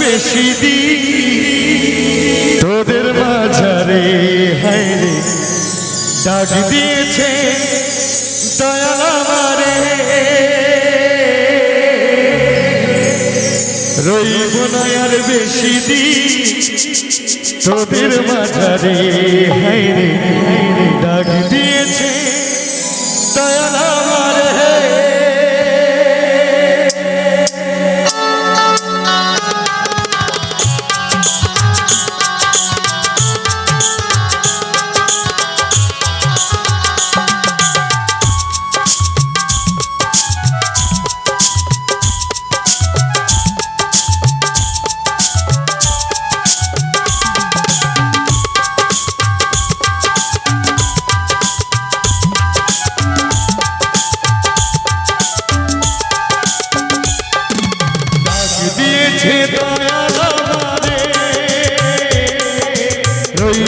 বেশি দি তোদের মাঝারে হাইরে ডাক দিয়েছে দয়াল আমারে। রইব না বেশি দি তোদের মাঝারে হাইরে ডাক দিয়েছে দয়াল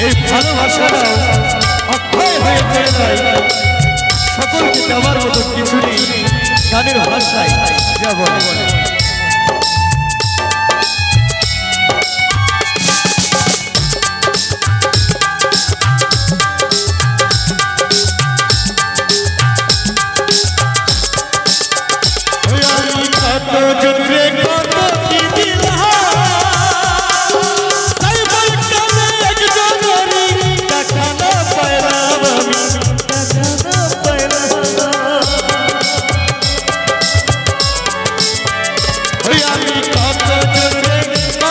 এই ভালোবাসাটা অক্ষয় হয়ে চলে যায়। সকলকে দেওয়ার মতো কিছু নেই। গানের ভাষায় যা বলে।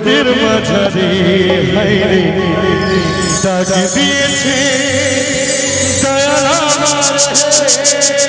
তোদের মাঝারে হাইরে ডাক দিয়েছে দয়াল আমার।